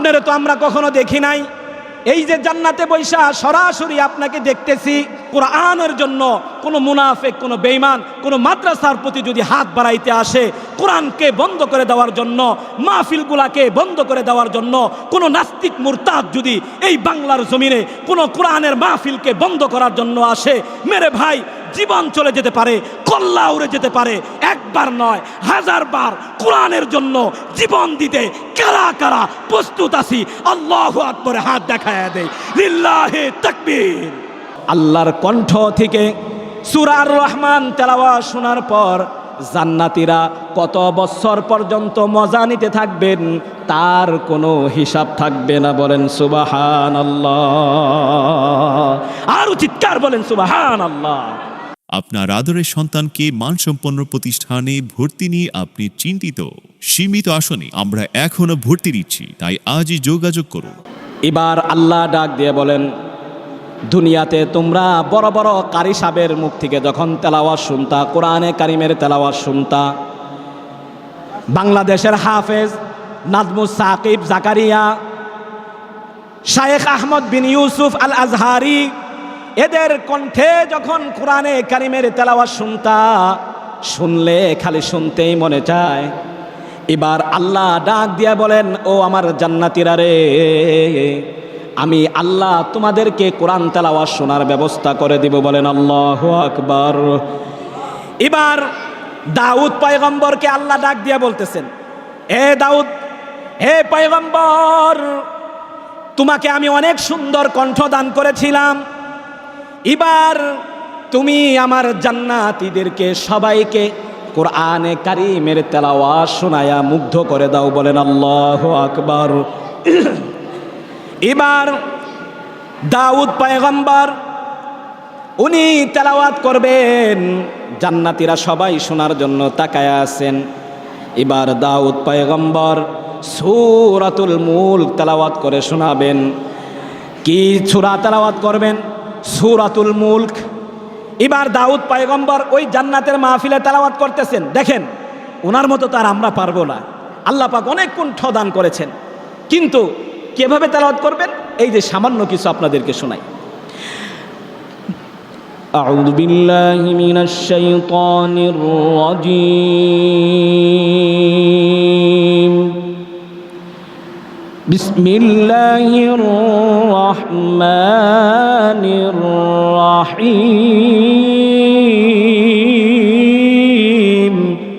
আপনারা তো আমরা কখনো দেখি নাই। এই যে জান্নাতে বৈশা সরাসরি আপনাকে দেখতেছি, কোরআনের জন্য কোনো মুনাফেক, কোনো বেইমান কোনো মাদ্রাসার প্রতি যদি হাত বাড়াইতে আসে, কোরআনকে বন্ধ করে দেওয়ার জন্য, মাহফিলগুলাকে বন্ধ করে দেওয়ার জন্য, কোনো নাস্তিক মুরতাদ যদি এই বাংলার জমিনে কোনো কোরআনের মাহফিলকে বন্ধ করার জন্য আসে, মেরে ভাই, জীবন চলে যেতে পারে, কল্লা উড়ে যেতে পারে, একবার নয়, হাজার বার কোরআনের জন্য জীবন দিতে কারা কারা প্রস্তুত আছি, আল্লাহ আকবরে হাত দেখায় দেয় লিল্লাহে তাকবীর। আল্লাহর কণ্ঠ থেকে সুরার রহমান তেলাওয়া শোনার পর জান্নাতিরা কত বছর পর্যন্ত মজা নিতে থাকবেন তার কোনো হিসাব থাকবে না। বলেন সুবাহান আল্লাহ আরও চিৎকার বলেন সুবাহান আল্লাহ আপনার আদরের সন্তানকে মানসম্পন্ন প্রতিষ্ঠানে ভর্তি নিয়ে আপনি চিন্তিত। সীমিত আসনে আমরা এখনও ভর্তি দিচ্ছি তাই আজই যোগাযোগ করুন। এবার আল্লাহ ডাক দিয়ে বলেন দুনিয়াতে তোমরা বড় বড় কারি সাহেবের মুখ থেকে যখন তেলাওয়াত শুনতা, কোরআনে কারিমের তেলাওয়াত শুনতা, বাংলাদেশের হাফেজ নাজমুস সাকিব জাকারিয়া, শায়েখ আহমদ বিন ইউসুফ আল আজহারি এদের কণ্ঠে যখন কোরআনে কারিমের তেলাওয়াত শুনতা, শুনলে খালি শুনতেই মনে চায়। এবার আল্লাহ ডাক দিয়া বলেন, ও আমার জান্নাতিরা রে আমি আল্লাহ তোমাদেরকে কোরআন তেলাওয়া শোনার ব্যবস্থা করে দিব, বলেন আল্লাহ আকবার। এবার দাউদ পয়গম্বরকে আল্লাহ ডাক দিয়া বলতেছেন, এ দাউদ, হে পয়গম্বর, তোমাকে আমি অনেক সুন্দর কণ্ঠ দান করেছিলাম। এবার তুমি আমার জান্নাতীদেরকে সবাইকে কোরআনে কারিমের তেলাওয়া শোনায়া মুগ্ধ করে দাও, বলেন আল্লাহ আকবার। এবার দাউদ পয়গম্বর, উনি তেলাওয়াত করবেন। জান্নাতীরা সবাই শোনার জন্য তাকায় আছেন। এবার দাউদ পয়গম্বর সুরাতুল মূল তেলাওয়াত করে শোনাবেন। কি সুরা তেলাওয়াত করবেন? সুরাতুল মুল্ক। এবার দাউদ পয়গম্বর ওই জান্নাতের মাহফিলে তেলাওয়াত করতেছেন। দেখেন ওনার মতো তার আমরা পারব না। আল্লাহ পাক অনেক কুণ্ঠ দান করেছেন। কিন্তু কিভাবে তেলাওয়াত করবেন এই যে সামান্য কিছু আপনাদেরকে শোনাই أعوذ بالله من الشيطان الرجيم بسم الله الرحمن الرحيم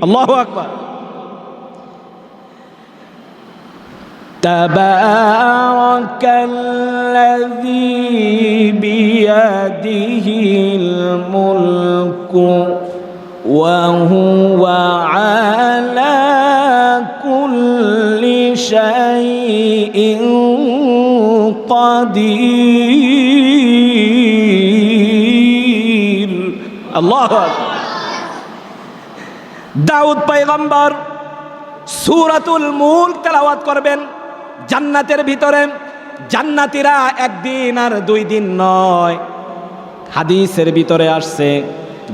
الله أكبر تبارك الذي بيده الملك وهو على كل شيء قدير الله أكبر দাউদ পয়গম্বর সুরাতুল মুল্ক তেলাওয়াত করবেন জান্নাতের ভিতরে জান্নাতিরা একদিন আর দুই দিন নয়। হাদিসের ভিতরে আসছে,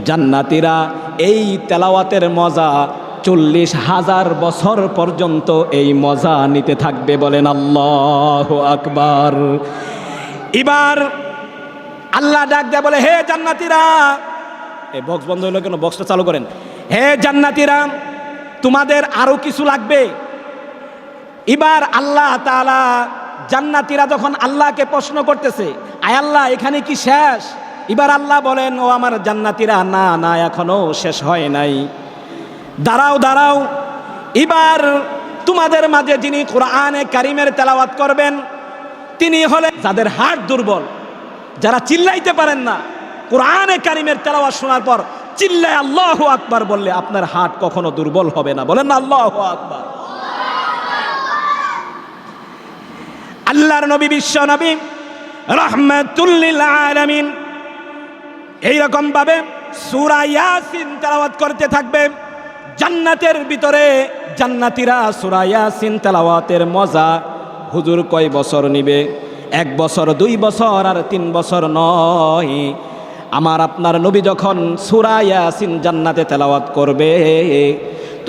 জান্নাতিরা এই তেলাওয়াতের মজা চল্লিশ হাজার বছর পর্যন্ত এই মজা নিতে থাকবে বলেন আল্লাহ আকবার। এবার আল্লাহ ডাক দেয় বলে, হে জান্নাতিরা! এই বক্স বন্ধ হলো কেন? বক্সটা চালু করেন। হে জান্নাতিরা, তোমাদের আরও কিছু লাগবে। এবার আল্লাহ তাআলা জান্নাতিরা যখন আল্লাহকে প্রশ্ন করতেছে, আয় আল্লাহ, এখানে কি শেষ? এবার আল্লাহ বলেন, ও আমার জান্নাতিরা, না না, এখনও শেষ হয় নাই। দাঁড়াও দাঁড়াও। এবার তোমাদের মাঝে যিনি কোরআনে কারিমের তেলাওয়াত করবেন, তিনি হলেন যাদের হাট দুর্বল। যারা চিল্লাইতে পারেন না, কোরআনে কারিমের তেলাওয়াত শোনার পর চিল্লায় আল্লাহ আকবার বললে, আপনার হাট কখনো দুর্বল হবে না। বলেন না, আল্লাহ আকবার। আল্লাহর নবী বিশ্ব নবী, রহমাতুল্লিল আলামিন। এইরকম ভাবে সূরা ইয়াসিন তেলাওয়াত করতে থাকবে। জান্নাতের ভিতরে জান্নাতীরা সূরা ইয়াসিন তেলাওয়াতের মজা হুজুর কয় বছর নিবে? এক বছর, দুই বছর আর তিন বছর নয়। আমার আপনার নবী যখন সূরা ইয়াসিন জান্নাতে তেলাওয়াত করবে,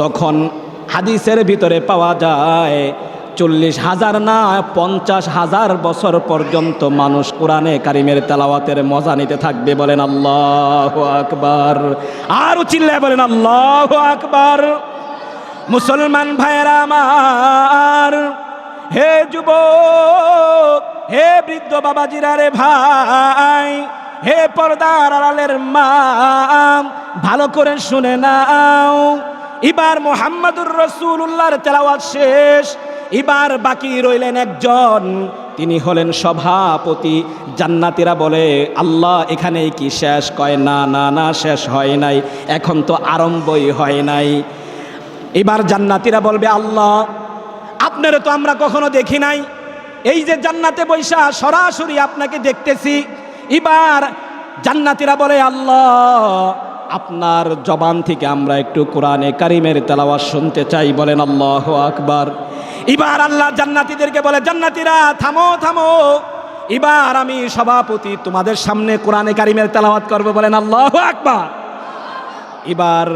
তখন হাদিসের ভিতরে পাওয়া যায় চল্লিশ হাজার না, পঞ্চাশ হাজার বছর পর্যন্ত মানুষ কোরআনে কারিমের তেলাওয়াতের মজা নিতে থাকবে বলেন আল্লাহ আকবার। আরও চিল্লায় বলেন আল্লাহ আকবার। মুসলমান ভাইয়েরা আমার, হে যুবক, হে বৃদ্ধ বাবাজিরা রে ভাই, হে পর্দার আড়ালের মা, ভালো করে শুনে নাও। এবার মোহাম্মদুর রসুল্লাহর তেলাওয়াত শেষ। এবার বাকি রইলেন একজন। তিনি হলেন সভাপতি। জান্নাতিরা বলে, আল্লাহ এখানে কি শেষ? কয়, না না না, শেষ হয় নাই। এখন তো আরম্ভই হয় নাই। এবার জান্নাতিরা বলবে, আল্লাহ, আপনারা তো আমরা কখনো দেখি নাই। এই যে জান্নাতে বৈশা সরাসরি আপনাকে দেখতেছি। এবার জান্নাতিরা বলে, আল্লাহ আপনার জবান থেকে আমরা একটু কোরআনে কারিমের তেলাওয়াত শুনতে চাই, বলেন আল্লাহ আকবার। এবার আল্লাহ জান্নাতিদেরকে বলে, জান্নাতিরা, থামো থামো। এবার আমি সভাপতি তোমাদের সামনে কোরআনে কারিমের তেলাওয়াত করব, বলেন আল্লাহ আকবার। এবার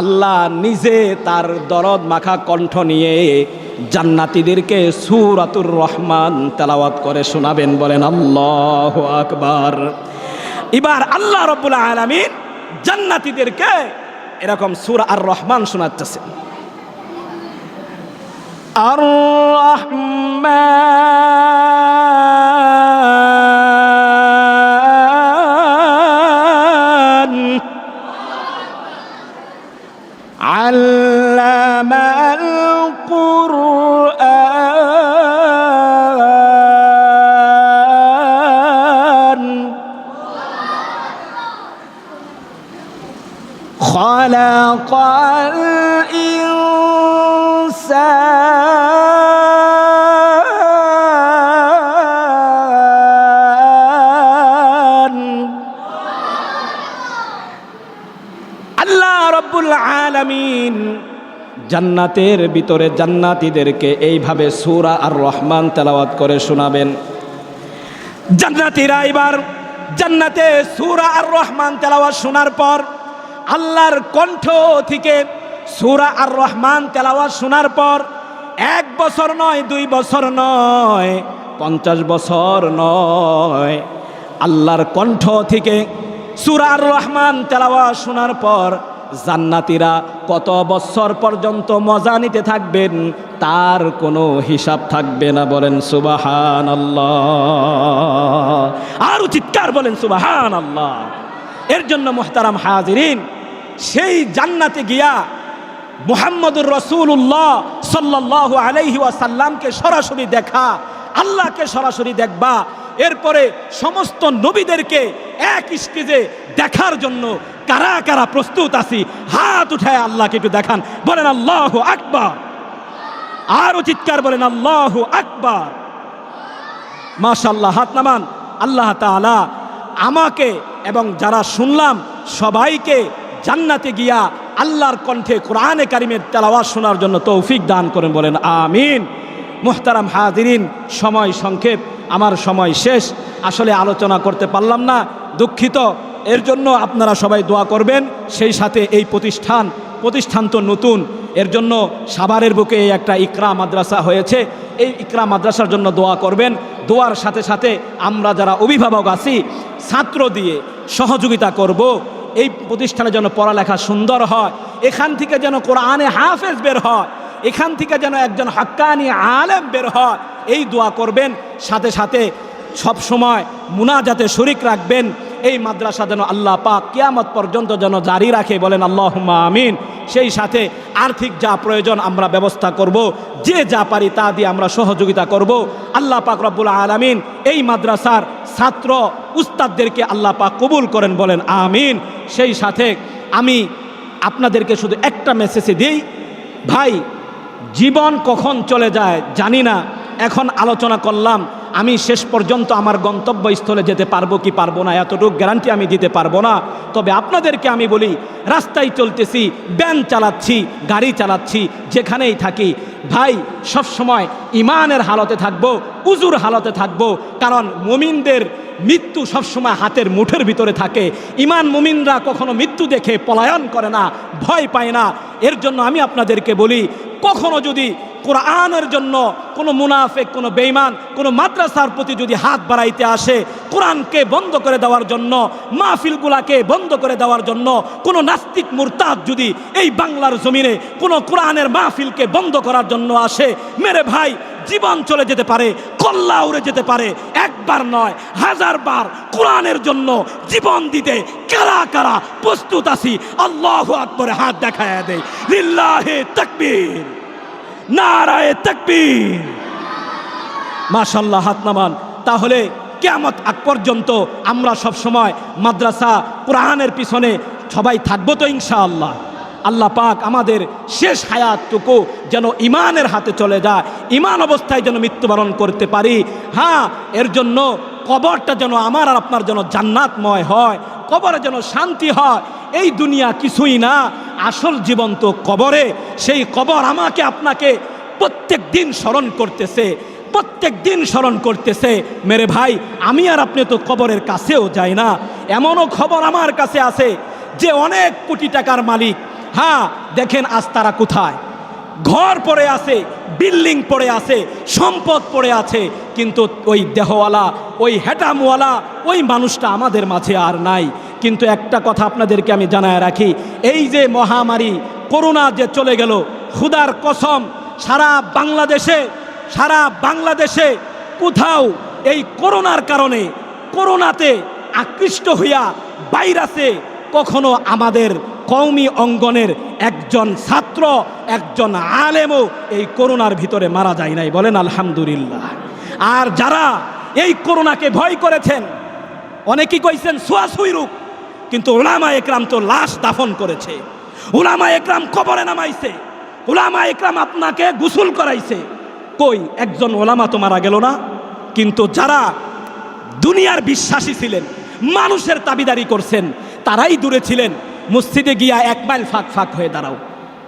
আল্লাহ নিজে তার দরদ মাখা কণ্ঠ নিয়ে জান্নাতিদেরকে সুরাতুর রহমান তেলাওয়াত করে শোনাবেন, বলেন আল্লাহ আকবার। এবার আল্লাহ রব্বুল আলমিন জান্নাতিদেরকে এরকম সুর আর রহমান শোনাচ্ছে আর আল্লামা خلق الإنسان আল্লাহ রব্বুল আলামিন জান্নাতের ভিতরে জান্নাতীদেরকে এইভাবে সূরা আর রহমান তেলাওয়াত করে শোনাবেন জান্নাতীরা এবার জান্নাতে সূরা আর রহমান তেলাওয়াত শোনার পর আল্লাহর কণ্ঠ থেকে সুরা আর রহমান তেলাওয়াত শোনার পর এক বছর নয়, দুই বছর নয়, পঞ্চাশ বছর নয়, আল্লাহর কণ্ঠ থেকে সুরার রহমান তেলাওয়াত শোনার পর জান্নাতিরা কত বছর পর্যন্ত মজা নিতে থাকবেন তার কোনো হিসাব থাকবে না, বলেন সুবাহান আল্লাহ আরও চিৎকার বলেন সুবাহান আল্লাহ এর জন্য মোহতারাম হাজিরিন সেই জান্নাতে গিয়া মুহাম্মদুর রসুল্লাহ সাল্লাহ আলাইহি ওয়াসাল্লামকে সরাসরি দেখা, আল্লাহকে সরাসরি দেখবা। এরপরে সমস্ত নবীদেরকে এক স্টেজে দেখার জন্য কারা কারা প্রস্তুত আছি, হাত উঠায় আল্লাহকে একটু দেখান। বলেন, আল্লাহ আকবার। আরও চিৎকার বলেন, আল্লাহ আকবার। মাশাল্লাহ হাত নামান। আল্লাহ তাআলা আমাকে এবং যারা শুনলাম সবাইকে জান্নাতে গিয়া আল্লাহর কণ্ঠে কোরআনে কারিমের তেলাওয়াত শোনার জন্য তৌফিক দান করেন, বলেন, আমিন। মুহতারাম হাজিরিন, সময় সংক্ষেপ, আমার সময় শেষ। আসলে আলোচনা করতে পারলাম না, দুঃখিত। এর জন্য আপনারা সবাই দোয়া করবেন, সেই সাথে এই প্রতিষ্ঠান প্রতিষ্ঠান তো নতুন, এর জন্য সাভারের বুকে এই একটা ইকরা মাদ্রাসা হয়েছে। এই ইকরা মাদ্রাসার জন্য দোয়া করবেন। দোয়ার সাথে সাথে আমরা যারা অভিভাবক আছি, ছাত্র দিয়ে সহযোগিতা করব। এই প্রতিষ্ঠানে যেন পড়ালেখা সুন্দর হয়, এখান থেকে যেন কোরআনে হাফেজ বের হয়, এখান থেকে যেন একজন হাক্কানি আলেম বের হয়, এই দোয়া করবেন। সাথে সাথে সব সময় মুনাজাতে শরিক রাখবেন। এই মাদ্রাসা যেন আল্লাহ পাক কিয়ামত পর্যন্ত যেন জারি রাখে, বলেন আল্লাহ আমিন। সেই সাথে আর্থিক যা প্রয়োজন আমরা ব্যবস্থা করব, যে যা পারি তা দিয়ে আমরা সহযোগিতা করব। আল্লাহ পাক রব্বুল আলমিন এই মাদ্রাসার ছাত্র উস্তাদদেরকে আল্লাহ পাক কবুল করেন, বলেন আমিন। সেই সাথে আমি আপনাদেরকে শুধু একটা মেসেজে দিই, ভাই, জীবন কখন চলে যায় জানি না, এখন আলোচনা করলাম আমি শেষ পর্যন্ত আমার গন্তব্যস্থলে যেতে পারব কি পারব না? এতটুকু গ্যারান্টি আমি দিতে পারব না। তবে আপনাদেরকে আমি বলি, রাস্তায় চলতেছি ব্যান চালাচ্ছি, গাড়ি চালাচ্ছি, যেখানেই থাকি। ভাই সব সময় ইমানের হালতে থাকব, উজুর হালতে থাকব। কারণ মুমিনদের মৃত্যু সবসময় হাতের মুঠের ভিতরে থাকে। ইমান মুমিনরা কখনো মৃত্যু দেখে পলায়ন করে না, ভয় পায় না। এর জন্য আমি আপনাদেরকে বলি, কখনো যদি কোরআনের জন্য কোনো মুনাফেক, কোনো বেইমান কোনো মাদ্রাসার প্রতি যদি হাত বাড়াইতে আসে, কোরআনকে বন্ধ করে দেওয়ার জন্য, মাহফিলগুলাকে বন্ধ করে দেওয়ার জন্য, কোনো নাস্তিক মুরতাদ যদি এই বাংলার জমিনে কোনো কোরআনের মাহফিলকে বন্ধ করার জন্য আসে, মেরে ভাই, জীবন চলে যেতে পারে, কল্লা উড়ে যেতে পারে একবার নয় হাজার বার কোরআনের জন্য জীবন দিতে কারা কারা প্রস্তুত আছি, আল্লাহ আকবরে হাত দেখায় দেয় লিল্লাহে নারায়ে তাকবীর। মাশাল্লাহ হাত নামান। তাহলে কেয়ামত আগ পর্যন্ত আমরা সব সময় মাদ্রাসা, কোরআনের পিছনে সবাই থাকব তো ইনশাআল্লাহ। আল্লাহ পাক আমাদের শেষ হায়াতটুকু যেন ইমানের হাতে চলে যায়। ইমান অবস্থায় যেন মৃত্যুবরণ করতে পারি। হ্যাঁ এর জন্য কবরটা যেন আমার আর আপনার যেন জান্নাতময় হয়, কবরে যেন শান্তি হয়। এই দুনিয়া কিছুই না, আসল জীবন তো কবরে। সেই কবর আমাকে আপনাকে প্রত্যেক দিন স্মরণ করতেছে, প্রত্যেক দিন স্মরণ করতেছে। মেরে ভাই, আমি আর আপনি তো কবরের কাছেও যাই না। এমনও খবর আমার কাছে আছে যে অনেক কোটি টাকার মালিক হ্যাঁ দেখেন আজ তারা কোথায়। ঘর পড়ে আছে, বিল্ডিং পড়ে আছে, সম্পদ পড়ে আছে, কিন্তু ওই দেহওয়ালা, ওই হেটামওয়ালা, ওই মানুষটা আমাদের মাঝে আর নাই। কিন্তু একটা কথা আপনাদেরকে আমি জানায় রাখি, এই যে মহামারী, করোনা যে চলে গেল, খুদার কসম, সারা বাংলাদেশে সারা বাংলাদেশে কোথাও এই করোনার কারণে, করোনাতে আকৃষ্ট হইয়া, ভাইরাসে কখনো আমাদের কৌমি অঙ্গনের একজন ছাত্র, একজন আলেমও এই করোনার ভিতরে মারা যায় নাই। বলেন আলহামদুলিল্লাহ। আর যারা এই করোনাকে ভয় করেছেন, অনেকেই কইছেন সোয়াশুই রূপ। কিন্তু ওলামা একরাম তো লাশ দাফন করেছে। ওলামা একরাম কবরে নামাইছে। ওলামা একরাম আপনাকে গোসল করাইছে। কই, একজন ওলামা তো মারা গেল না? কিন্তু যারা দুনিয়ার বিশ্বাসী ছিলেন, মানুষের তাবিদারি করছেন, তারাই দূরে ছিলেন। মসজিদে গিয়া এক মাইল ফাঁক ফাঁক হয়ে দাঁড়াও।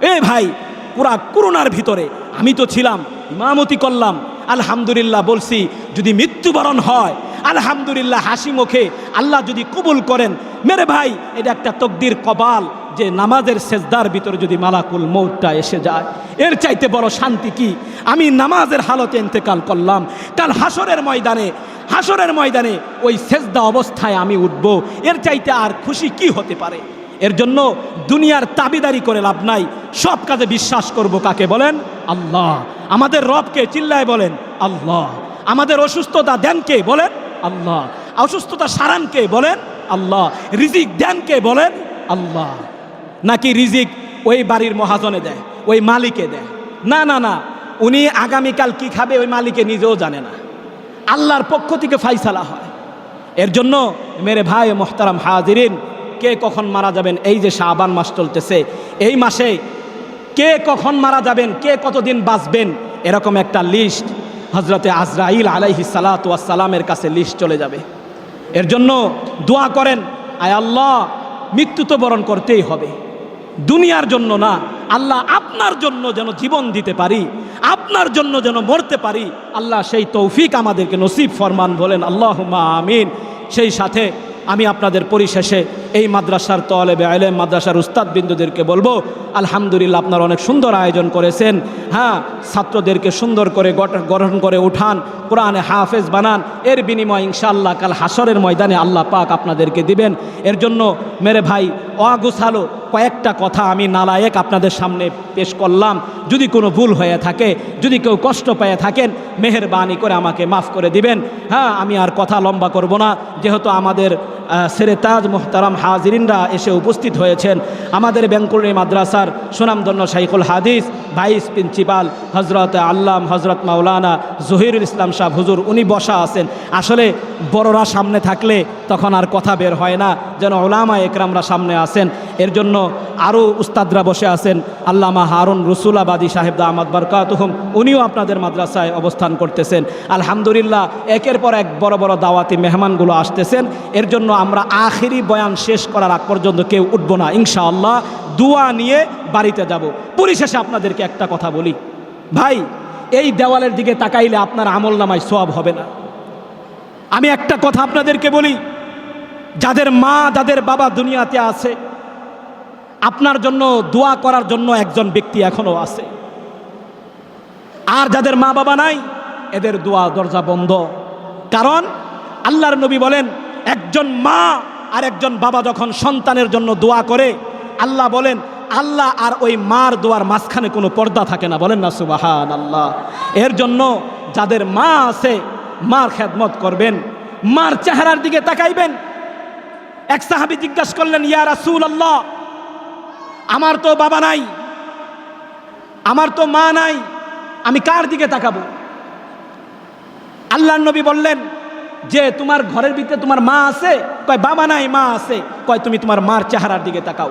এ ভাই, পুরা করোনার ভিতরে আমি তো ছিলাম, ইমামতি করলাম। আলহামদুলিল্লাহ বলছি, যদি মৃত্যুবরণ হয়, আলহামদুলিল্লাহ হাসি মুখে আল্লাহ যদি কবুল করেন। মেরে ভাই, এটা একটা তকদির কপাল যে নামাজের সেজদার ভিতরে যদি মালাকুল মৌতটা এসে যায়। এর চাইতে বড় শান্তি কি? আমি নামাজের হালতে ইন্তেকাল করলাম। কাল হাসরের ময়দানে হাসরের ময়দানে ওই সেজদা অবস্থায় আমি উঠব। এর চাইতে আর খুশি কি হতে পারে? এর জন্য দুনিয়ার তাবিদারি করে লাভ নাই। সব কাজে বিশ্বাস করব কাকে বলেন? আল্লাহ। আমাদের রবকে চিল্লায় বলেন, আল্লাহ। আমাদের অসুস্থতা দেন কে বলেন, আল্লাহ। অসুস্থতা সারান কে বলেন, আল্লাহ। রিজিক দেন কে বলেন, আল্লাহ। নাকি রিজিক ওই বাড়ির মহাজনে দেয়, ওই মালিকে দেয়? না না না। উনি আগামীকাল কি খাবে ওই মালিকে নিজেও জানে না। আল্লাহর পক্ষ থেকে ফাইসালা হয়। এর জন্য, মেরে ভাই, মোহতারাম হাজিরিন কে কখন মারা যাবেন? এই যে শাহবান মাস চলতেছে। এই মাসে কে কখন মারা যাবেন? কে কতদিন বাঁচবেন? এরকম একটা লিস্ট হজরতে আজরাইল আলাইহি সালাতামের কাছে লিস্ট চলে যাবে। এর জন্য দোয়া করেন, আয় আল্লাহ, মৃত্যু তো বরণ করতেই হবে। দুনিয়ার জন্য না, আল্লাহ আপনার জন্য যেন জীবন দিতে পারি, আপনার জন্য যেন মরতে পারি, আল্লাহ সেই তৌফিক আমাদেরকে নসিব ফরমান বলেন আল্লাহ আমিন। সেই সাথে আমি আপনাদের পরিশেষে এই মাদ্রাসার তলেবে আলেম মাদ্রাসার উস্তাদ বিন্দুদেরকে বলব, আলহামদুলিল্লাহ আপনারা অনেক সুন্দর আয়োজন করেছেন। হ্যাঁ ছাত্রদেরকে সুন্দর করে গঠ- গঠন করে উঠান, কোরআনে হাফেজ বানান। এর বিনিময় ইনশাআল্লাহ কাল হাসরের ময়দানে আল্লাহ পাক আপনাদেরকে দিবেন। এর জন্য মেরে ভাই, অগুছালো কয়েকটা কথা আমি নালায়েক আপনাদের সামনে পেশ করলাম। যদি কোনো ভুল হয়ে থাকে, যদি কেউ কষ্ট পেয়ে থাকেন, মেহরবানি করে আমাকে মাফ করে দিবেন। হ্যাঁ আমি আর কথা লম্বা করব না। যেহেতু আমাদের সেরে তাজ মোহতারাম হাজিরিনরা এসে উপস্থিত হয়েছেন। আমাদের ব্যাঙ্কুরি মাদ্রাসার সুনামধন্য শাইখুল হাদিস, ভাইস প্রিন্সিপাল হজরত আল্লাম হজরত মাওলানা জহিরুল ইসলাম শাহ। হুজুর, উনি বসা আছেন। আসলে বড়রা সামনে থাকলে তখন আর কথা বের হয় না, যেন ওলামা একরামরা সামনে আসেন। এর জন্য আরও উস্তাদরা বসে আছেন। আল্লামা হারুন রসুলাবাদী সাহেব আহমদ বরকাতহুম, উনিও আপনাদের মাদ্রাসায় অবস্থান করতেছেন। আলহামদুলিল্লাহ, একের পর এক বড় বড় দাওয়াতি মেহমানগুলো আসতেছেন। এর জন্য আমরা আখেরি বয়ান শেষ করার আগ পর্যন্ত কেউ উঠবো না। ইনশাআল্লাহ দুয়া নিয়ে বাড়িতে যাব। পরিশেষে আপনাদেরকে একটা কথা বলি। ভাই, এই দেওয়ালের দিকে তাকাইলে আপনার আমল নামায় সব হবে না। আমি একটা কথা আপনাদেরকে বলি। যাদের মা, যাদের বাবা দুনিয়াতে আছে, আপনার জন্য দোয়া করার জন্য একজন ব্যক্তি এখনও আছে। আর যাদের মা বাবা নাই, এদের দোয়া দরজা বন্ধ। কারণ আল্লাহর নবী বলেন, একজন মা আর একজন বাবা যখন সন্তানের জন্য দোয়া করে, আল্লাহ বলেন, আল্লাহ আর ওই মার দোয়ার মাঝখানে কোনো পর্দা থাকে না। বলেন না সুবাহান আল্লাহ এর জন্য যাদের মা আছে, মার খেদমত করবেন, মার চেহারার দিকে তাকাইবেন। এক সাহাবি জিজ্ঞাসা করলেন, ইয়া রাসূল আল্লাহ আমার তো বাবা নাই, আমার তো মা নাই, আমি কার দিকে তাকাবো? আল্লাহ নবী বললেন যে তোমার ঘরের ভিতরে তোমার মা আছে, কয়, বাবা নাই, মা আছে। কয়, তুমি তোমার মার চেহারার দিকে তাকাও।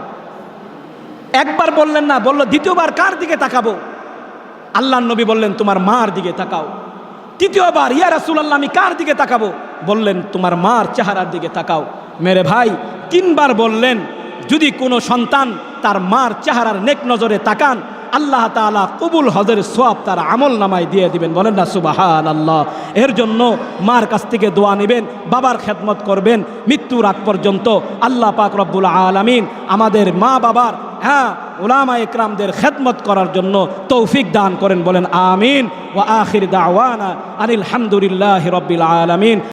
একবার বললেন না, বলল, দ্বিতীয়বার কার দিকে তাকাবো? আল্লাহ নবী বললেন, তোমার মার দিকে তাকাও। তৃতীয়বার, ইয়া রাসূলুল্লাহ, আমি কার দিকে তাকাবো? বললেন, তোমার মার চেহারার দিকে তাকাও। মেরে ভাই, তিনবার বললেন, যদি কোনো সন্তান তার মার চেহারার নেক নজরে তাকান আল্লাহ তাআলা কবুল হজের সোয়াব তার আমল নামায় দিয়ে দিবেন। বলেন না সুবাহান আল্লাহ এর জন্য মার কাছ থেকে দোয়া নেবেন, বাবার খেদমত করবেন, মৃত্যুর আগ পর্যন্ত আল্লাহ পাক রব্বুল আলামিন আমাদের মা বাবার হ্যাঁ ওলামা ইকরামদের খেদমত করার জন্য তৌফিক দান করেন। বলেন, আমিন। ও আখির দাওয়ানা আনিল হামদুলিল্লাহ রব্বিল আলামিন।